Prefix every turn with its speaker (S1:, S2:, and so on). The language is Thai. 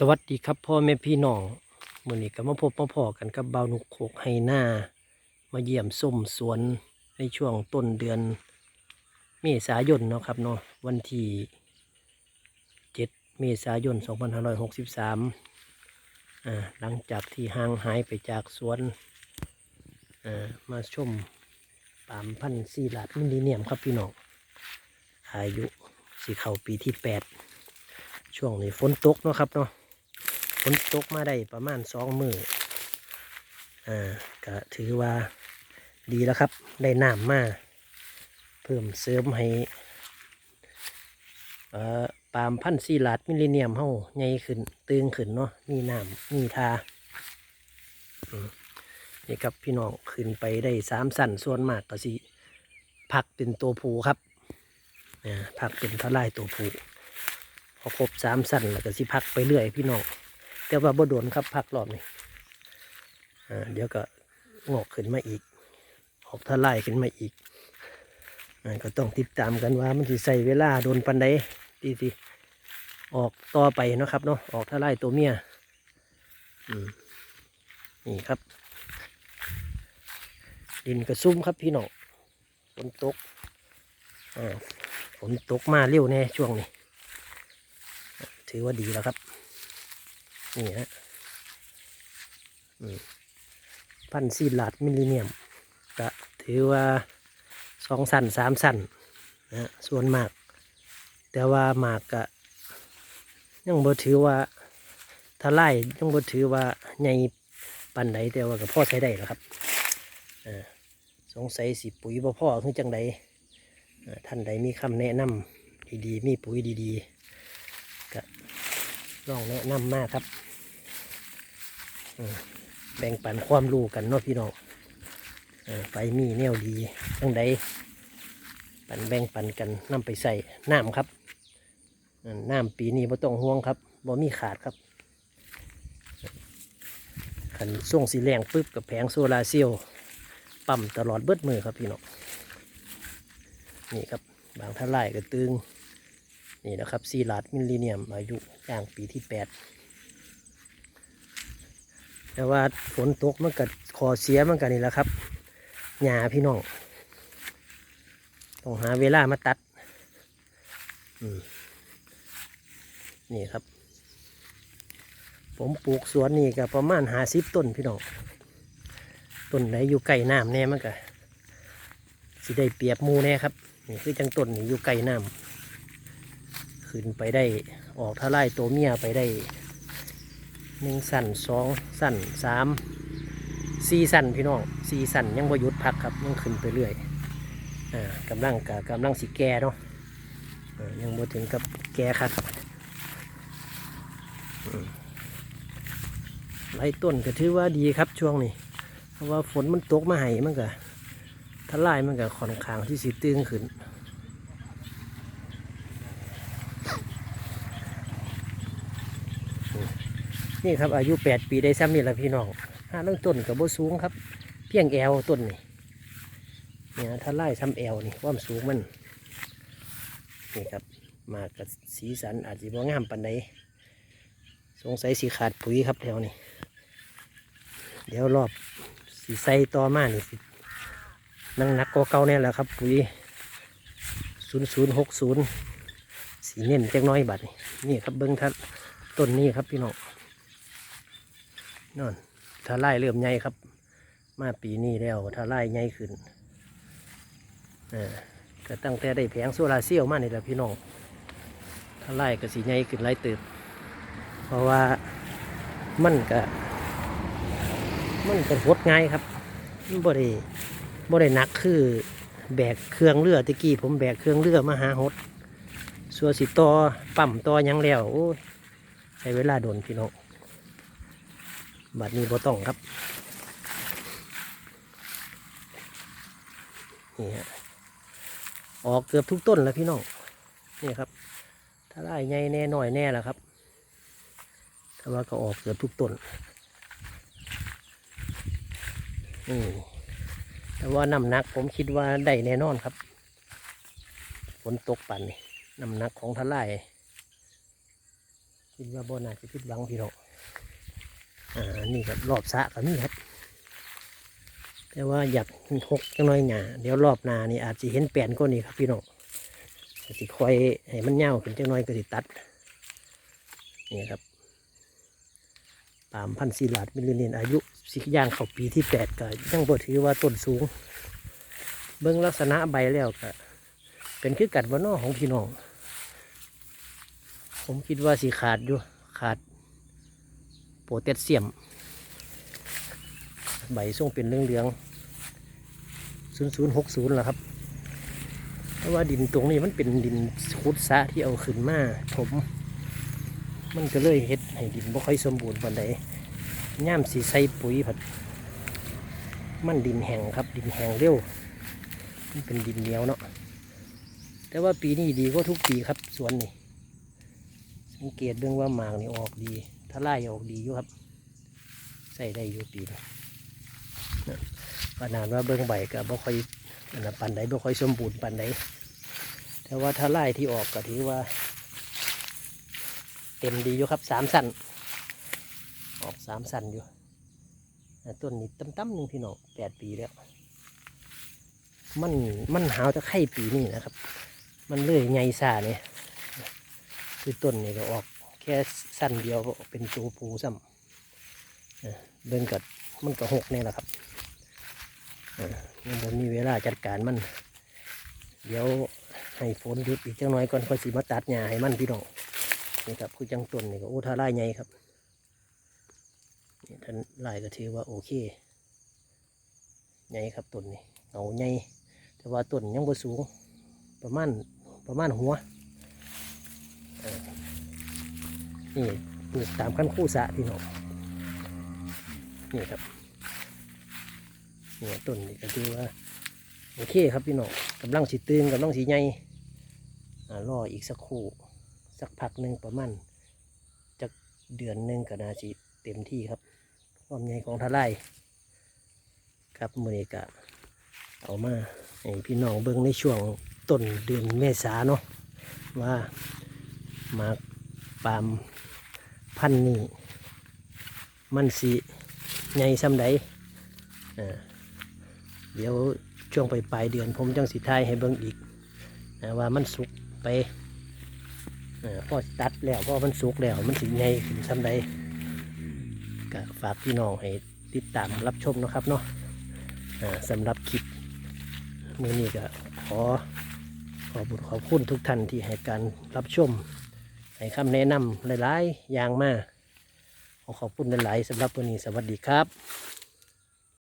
S1: สวัสดีครับพ่อแม่พี่น้องมื่อนี้ก็มาพบมาพอกันกับเบาวนุกโขกไฮหน้ามาเยี่ยมส้มสวนในช่วงต้นเดือน เมษายนเนาะครับเนาะวันที่7เมษายน 2563อ่าหลังจากที่ห่างหายไปจากสวนอ่ามาชมปามพันธุ์ซีลาดมิลลิเนียมครับพี่น้องอายุสีเข้าปีที่8ช่วงนี้ฝนตกเนาะครับเนาะ นตกมาได้ประมาณสองมืออ่าก็ถือว่าดีแล้วครับ ได้น้ำมาเพิ่มเสริมให้เอ่อปาล์มพันธุ์ซีลาดมิลลิเนียมเฮาใหญ่ขึ้น ตึงขึ้นเนาะมีน้ำมีทาอนี่ครับพี่น้องขึ้นไปได้สามสั่นส่วนมากก็สิพักเป็นตัวผูครับอ่าพักเป็นทลายตัวผูพอครบสามสั้นแล้วก็สิพักไปเรื่อยพี่น้อง แต่ว่าบ่โดนครับพักรอบนี้อ่าเดี๋ยวก็งอกขึ้นมาอีก ออกทลายขึ้นมาอีกอ่ก็ต้องติดตามกันว่ามันสิใส่เวลาโดนปันใดที่สิออกต่อไปนะครับเนาะออกทลายตัวเมียอืมนี่ครับ ดินกระซุ่มครับพี่น้องฝนตกอ่าฝนตกมาเร็วแน่ช่วงนี้ ถือว่าดีแล้วครับ นี่ฮะพันซีลาดมิลลิเนียมก็ถือว่าสองสันสามสันนะส่วนมาก แต่ว่าหมากก็ยังบ่ถือว่าถ้าไล่ยังบ่ถือว่าใหญ่ปันใดแต่ว่าก็พ่อใช้ได้แล้วครับสงสัยสิปุ๋ยบ่พ่อคือจังใดท่านใดมีคำแนะนำดีๆ มีปุ๋ยดีๆ ลองแนะนำมากครับแบ่งปันความรู้กันเนาะพี่น้องไปมีแนวดีทั้งใดปันแบ่งปันกันนำไปใส่น้ำครับน้ำปีนี้บ่ต้องห่วงครับบ่มีขาดครับขันส่งสีแรงปุ๊บกับแผงโซลาร์เซลล์ปั๊มตลอดเบิดมือครับพี่น้องนี่ครับบางท่าไล่ก็ตึง นี่นะครับซีลาดมิลลิเนียมอายุย่างปีที่แปดแต่ว่าฝนตกมันก็ขอเสียมันกันนี่แหละครับหญ้าพี่น้องต้องหาเวลามาตัดนี่ครับ ผมปลูกสวนนี่ก็ประมาณหาสิบต้นพี่น้องต้นไหนอยู่ใกล้น้ำแน่มันก็สิได้เปรียบมูแน่ครับนี่คือจังต้นนี่อยู่ใกล้น้ำ ขึ้นไปได้ออกทลายตัวเมียไปได้หนึ่งสั่นสองสั่นสามสี่สั่นพี่น้องสี่สั่นยังพอยุดพักครับยังขึ้นไปเรื่อยอ่ากำลังกับกำลังสิแก่เนาะยังบ่ถึงกับแก่ครับไล่ต้นก็ถือว่าดีครับช่วงนี้ เพราะว่าฝนมันตกมาให้มันก็ทลายมันก็ค่อนข้างที่สิตึงขึ้น นี่ครับอายุแปดปีได้ซ้ำนี่แหละพี่น้องห้าเรื่องต้นกับโบสูงครับ เพียงแอวต้นนี่เนี่ยถ้าไล่ซ้ำแอวนี่ความสูงมันนี่ครับมากับสีสันอาจจะบ่งามปันใดสงสัยสีขาดปุ๋ยครับแถวนี้เดี๋ยวรอบสีใสต่อมานี่สินั่งนักกว่าเก่าเนี่ยแหละครับปุ๋ยศูนย์ศูนย์หกศูนย์สีเน้นเจักน้อยบัดนี่นี่ครับเบิ้งทัดต้นนี้ครับพี่น้อง นอนถ้าไล่เริ่มใหญ่ครับ มาปีนี้แล้วถ้าไล่ใหญ่ขึ้นเออก็ตั้งแต่ได้แผงโซลาเซลล์มานี่แหละพี่น้องถ้าไล่ก็สีใหญ่ขึ้นไล่เติบเพราะว่ามันก็มันเป็นหดง่ายครับมันบ่ได้บ่ได้หนักคือแบกเครื่องเรือตะกี้ผมแบกเครื่องเรือมาหาหดส่วนสิต่อปั๊มตอยังแล้วโอ้ใช้เวลาโดนพี่น้อง บัดนี้บ่ต้องครับนี่ฮะออกเกือบทุกต้นแล้วพี่น้องนี่ครับ ถ้าไล่ใหญ่แน่หน่อยแน่แล้วครับแต่ว่าก็ออกเกือบทุกต้นนี่แต่ว่าน้ำหนักผมคิดว่าได้แน่นอนครับฝนตกปั่นนี่น้ำหนักของทลายคิดว่าบ่น่าจะผิดหวังพี่น้อง อ่านี่ครับรอบสะก็มีครับ แต่ว่าอยากหกจังน้อยหนาเดี๋ยวรอบนานี่อาจจะเห็นแปลนก็นี่ครับพี่น้องอาจจะคอยให้มันเน่าวขึ้นจังน้อยก็สิตัดนี่ครับปามพันธุ์ศิลาดมิลลิเนียนอายุสิย่างเข้าปีที่แปดก็ยังบ่ถือว่าต้นสูง เบิ่งลักษณะใบแล้วก็เป็นคือกัดว่านอของพี่น้อง ผมคิดว่าสีขาดอยู่ ขาด โพแทสเซียม ใบส่งเป็นเรืองเรืองศูนย์ศูนย์หกศูนย์แหละครับ เพราะว่าดินตรงนี้มันเป็นดินขุดสระที่เอาขึ้นมาถมมันก็เลยเฮ็ดให้ดินบ่ค่อยสมบูรณ์ปานใดย่ามสีใส่ปุ๋ยผัด มันดินแห้งครับ ดินแห้งเร็วมันเป็นดินเหนียวเนาะแต่ว่าปีนี้ดีกว่าทุกปีครับสวนนี่สังเกตเบื้องว่าหมากนี่ออกดี ถ้าไล่ออกดีอยู่ครับ ใส่ได้อยู่ปีนี้นะขนาดว่าเบื้องใบก็บ่ค่อยอันนั้นปันใดบ่ค่อยสมบูรณ์ปันใดแต่ว่าถ้าไล่ที่ออกก็ถือว่า เต็มดีอยู่ครับสามสันออกสามสันอยู่ต้นนี้ตั้มๆหนึ่งพี่น้องแปดปีแล้วมันมันหาวจะไข่ปีนี้นะครับ มันเลื่อยไงซาเนี่ยคือต้นนี่ก็ออก ค่สั้นเดียวเป็นตัวปูซ้ำเออเบิ่งกัดมันก็หกนี่แหละครับเออยังบนมีเวลาจัดการมัน เดี๋ยวให้ฝนหยุดอีกจังน้อยก่อนค่อยสิมาตัดหญ้าให้มันพี่น้องนี่ครับคือจังต้นนี่ก็โอ้ท่าไล่ไงครับนี่ท่านไล่ก็ถือว่าโอเคไงครับต้นนี่เอาไงแต่ว่าต้นยังบ่สูงประมาณประมาณหัว นี่ปลูกตามขั้นคู่สะพี่น้องนี่ครับนี่ต้นนี่ก็คือว่าโอเคครับพี่น้องกำลังสีตึงกำลังสีใหญ่รออีกสักคู่สักพักหนึ่งประมาณจักเดือนหนึ่งก็น่าจะเต็มที่ครับความใหญ่ของทลายครับมือนี้ก็เอามาให้พี่น้องเบิ่งในช่วงต้นเดือนเมษาเนาะว่ามาปาล์ม พันนี้มันสีใหญ่ซ้ำใดเดี๋ยวช่วงไปปลายเดือนผมจังสิทายให้เบิ่งอีกนะว่ามันสุกไปพอตัดแล้วพอมันสุกแล้วมันสิใหญ่ขึ้นซ้ำใดก็ฝากพี่น้องให้ติดตามรับชมนะครับเนาะสำหรับคลิปมื่อนี้ก็ขอขอบุญขอบคุณทุกท่านที่ให้การรับชม ให้คำแนะนำหลาย ๆ อย่างมาขอขอบคุณหลาย ๆสำหรับวันนี้สวัสดีครับ